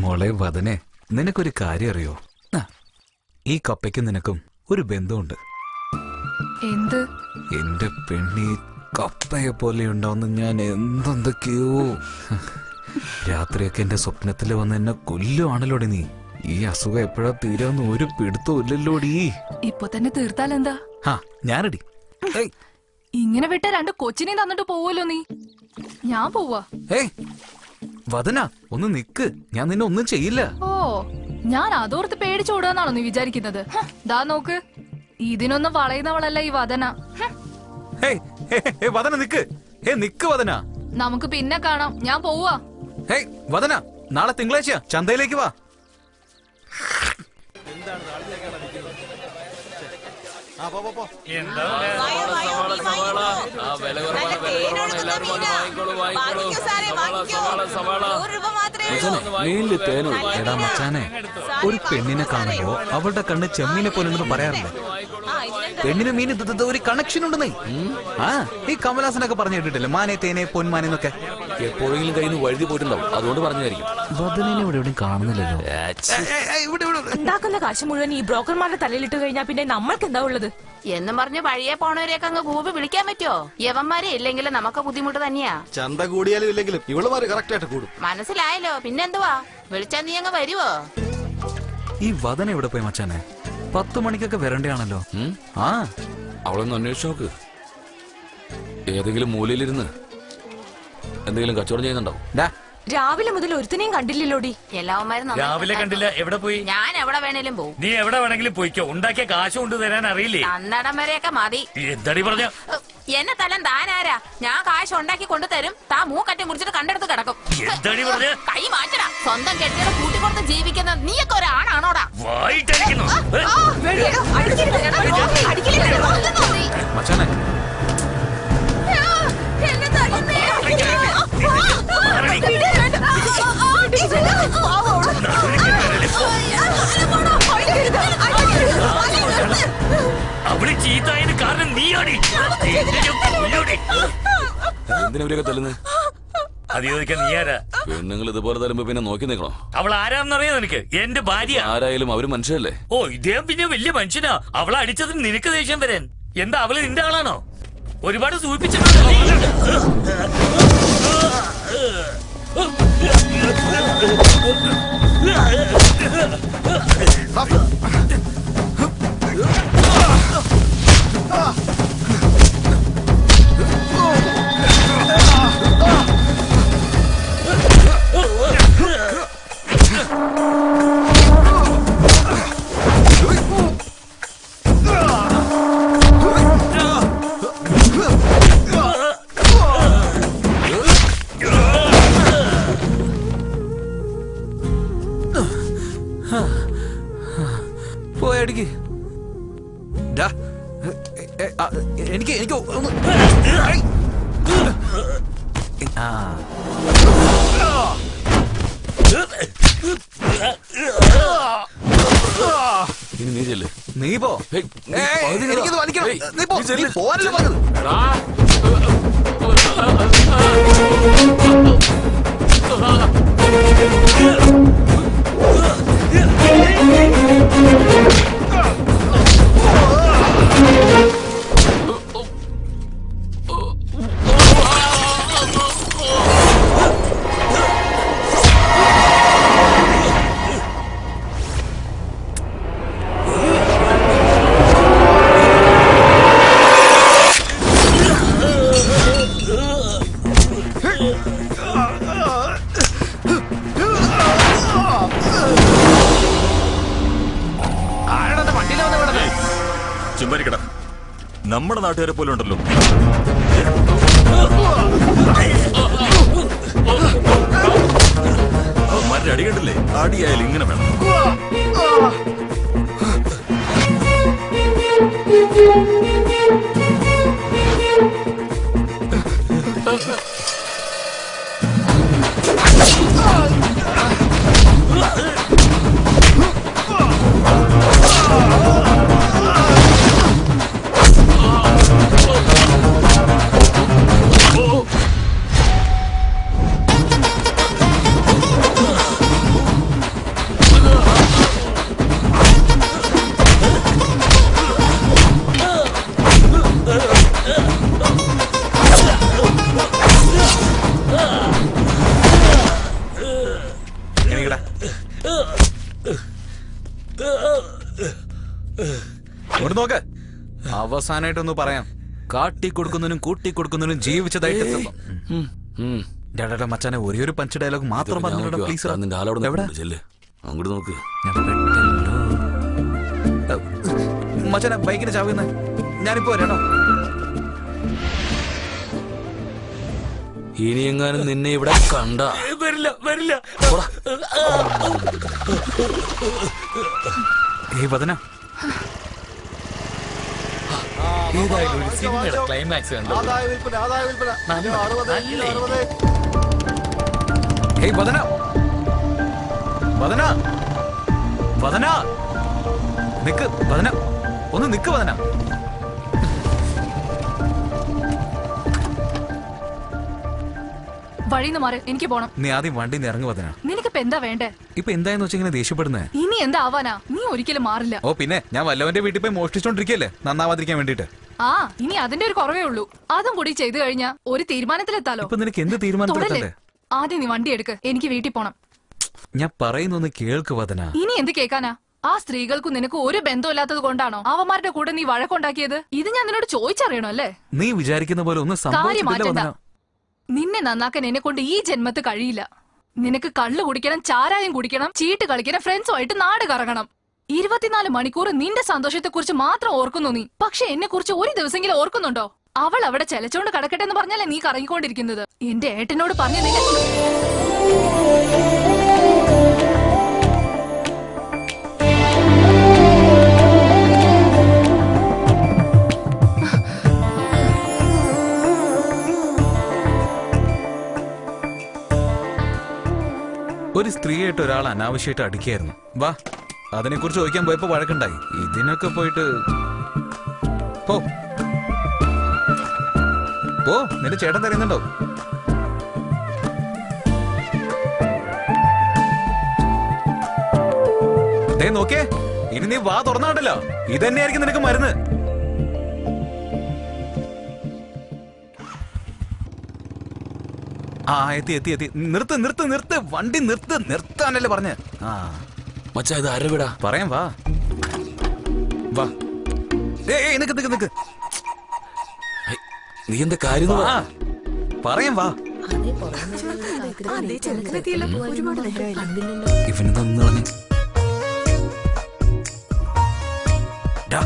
മോളെ വദനെ നിനക്കൊരു കാര്യം അറിയോ ഈ കപ്പയ്ക്കും നിനക്കും ഒരു ബന്ധമുണ്ട്. എന്ത്? എന്റെ പെണ്ണി കപ്പയെ പോലെ ഉണ്ടാവുന്ന ഞാൻ എന്തെന്തൊക്കെയോ. രാത്രിയൊക്കെ എന്റെ സ്വപ്നത്തിൽ വന്ന് എന്നെ കൊല്ലുവാണല്ലോടി നീ. ഈ അസുഖം എപ്പോഴാ തീരാന്ന് ഒരു പിടുത്തവും ഇല്ലല്ലോടി. ഇപ്പൊ തന്നെ തീർത്താൽ എന്താ? ഹാ ഞാനടി. ഇങ്ങനെ വിട്ട രണ്ട് കൊച്ചിനെ തന്നിട്ട് പോവല്ലോ നീ. ഞാൻ പോവാ. ഏയ്. വദന ഒന്ന് നിക്ക്. ഞാൻ നിന്നെ ഒന്നും ചെയ്യില്ല. ഓ ഞാൻ അതോർത്ത് പേടിച്ചോടുകന്നാണോ നീ വിചാരിക്കുന്നത്? ദാ നോക്ക്. ഇതിനൊന്നും വളയുന്നവളല്ല ഈ വദന. വദന നിക്ക്. ഹേ നിക്ക് വദന. നമുക്ക് പിന്നെ കാണാം. ഞാൻ പോവാ. ഹേയ് വദന നാളെ തിങ്കളാഴ്ച ചന്തയിലേക്ക് വാ. മീനിൽ തേനോ എടാ മച്ചാനെ ഒരു പെണ്ണിനെ കാണുമ്പോ അവളുടെ കണ്ണ് ചെമ്മീനെ പോലെ പറയാറുണ്ട് പറയാറില്ല? പെണ്ണിന് മീൻ ഇത് ഇത് ഒരു കണക്ഷൻ ഉണ്ടെന്നേ. ആ ഈ കമലാസനൊക്കെ പറഞ്ഞു കേട്ടിട്ടില്ലേ? മാനെ തേനെ പൊന്മാനെ എന്നൊക്കെ. എപ്പോഴെങ്കിലും കയ്യിൽ നിന്ന് വഴുതി പോയിട്ടുണ്ടാവും. അതുകൊണ്ട് പറഞ്ഞായിരിക്കും ഇവിടെ എവിടെയും കാണുന്നില്ലല്ലോ. ഇവിടെ ഇവിടെ ഉണ്ടാക്കുന്ന കാശ് മുഴുവൻ ഈ ബ്രോക്കർമാരുടെ തലയിലിട്ട് കഴിഞ്ഞാൽ പിന്നെ നമ്മൾക്ക് എന്താ ഉള്ളത്? എന്നും പറഞ്ഞ് വഴിയെ പോണവരെയൊക്കെ അങ്ങ് കൂപ്പി വിളിക്കാൻ പറ്റുമോ യവന്മാരെ ഇല്ലെങ്കിലും നമുക്ക് ബുദ്ധിമുട്ട് തന്നെയാ. ചന്ത കൂടിയാലും ഇല്ലെങ്കിലും ഇവളുമാര് കറക്റ്റ് ആയിട്ട് കൂടും. മനസ്സിലായല്ലോ. പിന്നെന്തുവാ? വിളിച്ചാ നീ അങ്ങ് വരുവോ? ഈ വദന എവിടെ പോയി മച്ചാനെ? പത്ത് മണിക്കൊക്കെ വരണ്ടയാണല്ലോ ഉം? ആ. അവളൊന്ന് അന്വേഷിച്ചു നോക്ക്. ഏതെങ്കിലും മൂലയിലിരുന്ന്. എന്തെങ്കിലും കച്ചവടം ചെയ്യുന്നുണ്ടാവും. രാവിലെ മുതൽ ഒരുത്തിനെയും കണ്ടില്ലല്ലോടി. എല്ലാവന്മാരും രാവിലെ കണ്ടില്ല. എവിടെ പോയി? ഞാൻ എവിടെ വേണേലും പോകും നീ എവിടെ വേണമെങ്കിലും പോയിക്കോ. ഉണ്ടാക്കിയ കാശ് കൊണ്ട് തരാൻ അറിയില്ലേ? അന്നടം വരെയൊക്കെ മതി. എന്തടി പറഞ്ഞ? എന്നെ തലം താനാരാ? ഞാൻ കാശ് ഉണ്ടാക്കി കൊണ്ടുതരും താ മൂക്കട്ടി മുറിച്ചിട്ട് കണ്ടെടുത്ത് കിടക്കും. എന്തടി പറഞ്ഞ? കൈ മാറ്റടാ. സ്വന്തം കെട്ടിയുടെ കൂട്ടിക്കൊടുത്ത് ജീവിക്കുന്ന നീയൊക്കെ ഒരാണാണോടാ? വായിട്ടടിക്കുന്നു? മച്ചാനെ അവൾ ചീത്തായത് കാരണം നീയാടി. എന്തിനാ ഇവരൊക്കെ തല്ലുന്നത് അത് ചോദിക്കാൻ നീ ആരാ പെണ്ണുങ്ങൾ ഇതുപോലെ തരുമ്പോ പിന്നെ നോക്കി നിൽക്കണോ? അവൾ ആരാന്നറിയാ നിനക്ക്? എന്റെ ഭാര്യ. ആരായാലും അവർ മനുഷ്യരല്ലേ? ഓ ഇദ്ദേഹം പിന്നെ വലിയ മനുഷ്യനാ. അവളെ അടിച്ചതിന് നിനക്ക് ദേഷ്യം വരാൻ. എന്താ അവൾ നിന്റെ ആളാണോ? ഒരുപാട് സൂചിപ്പിച്ചിട്ടുണ്ട്. Zafer! പോയടിക്ക് എനിക്ക് എനിക്ക് ഒന്ന് ആ. ഇനി നീ ചെല്ല്. നീ പോ. എനിക്കിത് വലിക്കണം നീ പോ. നീ. പോവാനല്ലേ പറഞ്ഞത് you. ചുമ്മാരിക്കട നമ്മുടെ നാട്ടുകാരെ പോലും ഉണ്ടല്ലോ. അവന്മാരുടെ അടി കണ്ടില്ലേ? അടിയായാലും ഇങ്ങനെ വേണം. നോക്ക്. അവസാനായിട്ടൊന്ന് പറയാം. കാട്ടി കൊടുക്കുന്നതിനും കൂട്ടി കൊടുക്കുന്നതിനും ജീവിച്ചതായിട്ട് മച്ചാനെ ഒരേ ഒരു പഞ്ച് ഡയലോഗ് മാത്രം പറഞ്ഞു? പ്ലീസ് അങ്ങോട്ട് നോക്ക്. മച്ചാനെ ബൈക്കിന് ചാവുന്ന ഞാനിപ്പോ വരണോ ഇനി എങ്ങാനും നിന്നെ ഇവിടെ കണ്ട. വരില്ല വരില്ല. ഏ വദന. ഏതായാലും ഒരു സിനിമയുടെ ക്ലൈമാക്സ് കണ്ടോ. ഏയ് വദന. വദന. വദന. നിക്ക് വദന. ഒന്ന് നിക്ക് വദന. വഴിന്ന് മാറി എനിക്ക് പോണം. നീ ആദ്യം വണ്ടി ഇറങ്ങി എന്താ വേണ്ടേ? ഇപ്പൊ എന്തായെന്ന് വെച്ചാൽ ഇങ്ങനെ ദേഷ്യപ്പെടുന്നേ? ഇനി എന്താ ആവാനാ? നീ ഒരിക്കലും മാറില്ല. ഓ പിന്നെ ഞാൻ വല്ലവന്റെ വീട്ടിൽ പോയി മോഷ്ടിച്ചോണ്ടിരിക്കല്ലേ? നന്നാവാതിരിക്കാൻ വേണ്ടിട്ട് ആ ഇനി അതിന്റെ ഒരു കുറവേ ഉള്ളൂ. അതും കൂടി ചെയ്തു കഴിഞ്ഞാ ഒരു തീരുമാനത്തിലെത്താലോ? ഇപ്പൊ നിനക്ക് എന്ത് തീരുമാനം തീരുമാനത്തിലെത്തണ്ടേ ആദ്യം നീ വണ്ടി എടുക്ക്. എനിക്ക് വീട്ടിൽ പോണം. ഞാൻ പറയുന്നൊന്ന് കേൾക്ക് വദന. ഇനി എന്ത് കേക്കാനാ ആ സ്ത്രീകൾക്ക് നിനക്ക് ഒരു ബന്ധമില്ലാത്തത് കൊണ്ടാണോ? അവന്മാരുടെ കൂടെ നീ വഴക്കുണ്ടാക്കിയത്? ഇത് ഞാൻ നിന്നോട് ചോദിച്ചറിയണോ അല്ലേ? നീ വിചാരിക്കുന്ന പോലെ ഒന്ന് കാര്യം മാറ്റണ്ട നിന്നെ നന്നാക്കാൻ എന്നെ കൊണ്ട് ഈ ജന്മത്ത് കഴിയില്ല. നിനക്ക് കള്ളു കുടിക്കണം ചാരായം കുടിക്കണം ചീട്ട് കളിക്കണം ഫ്രണ്ട്സുമായിട്ട് നാട് കറങ്ങണം ഇരുപത്തിനാല് മണിക്കൂർ നിന്റെ സന്തോഷത്തെ കുറിച്ച് മാത്രം ഓർക്കുന്നു നീ. പക്ഷെ എന്നെ കുറിച്ച് ഒരു ദിവസമെങ്കിലും ഓർക്കുന്നുണ്ടോ? അവൾ അവിടെ ചെലച്ചോണ്ട് കടക്കട്ടെ എന്ന് പറഞ്ഞാലേ നീ കറങ്ങിക്കൊണ്ടിരിക്കുന്നത്? എന്റെ ഏട്ടനോട് പറഞ്ഞു നിന്നെ സ്ത്രീയായിട്ട് ഒരാൾ അനാവശ്യമായിട്ട് അടിക്കായിരുന്നു. വാ അതിനെക്കുറിച്ച് ചോദിക്കാൻ പോയപ്പോ വഴക്കുണ്ടായി. ഇതിനൊക്കെ പോയിട്ട് പോ. പോ നിന്റെ ചേട്ടൻ തരുന്നുണ്ടോ നോക്കേ ഇനി നീ വാ തുറന്നാണ്ടല്ലോ ഇതന്നെയായിരിക്കും നിനക്ക് മരുന്ന്. ആ എത്തി എത്തി എത്തി. നിർത്ത് നിർത്ത് നിർത്ത്. വണ്ടി നിർത്ത് നിർത്താനല്ലേ പറഞ്ഞ്. ആ. മച്ചാ ഇത് അരവിടാ. പറയാം വാ. വാ. ഏയ് നിക്ക് നിക്ക് നിക്ക്. നീ എന്താ കാര്യം വാ. പറ. പറയാം വാ. ഇവനെന്താ ഡാ,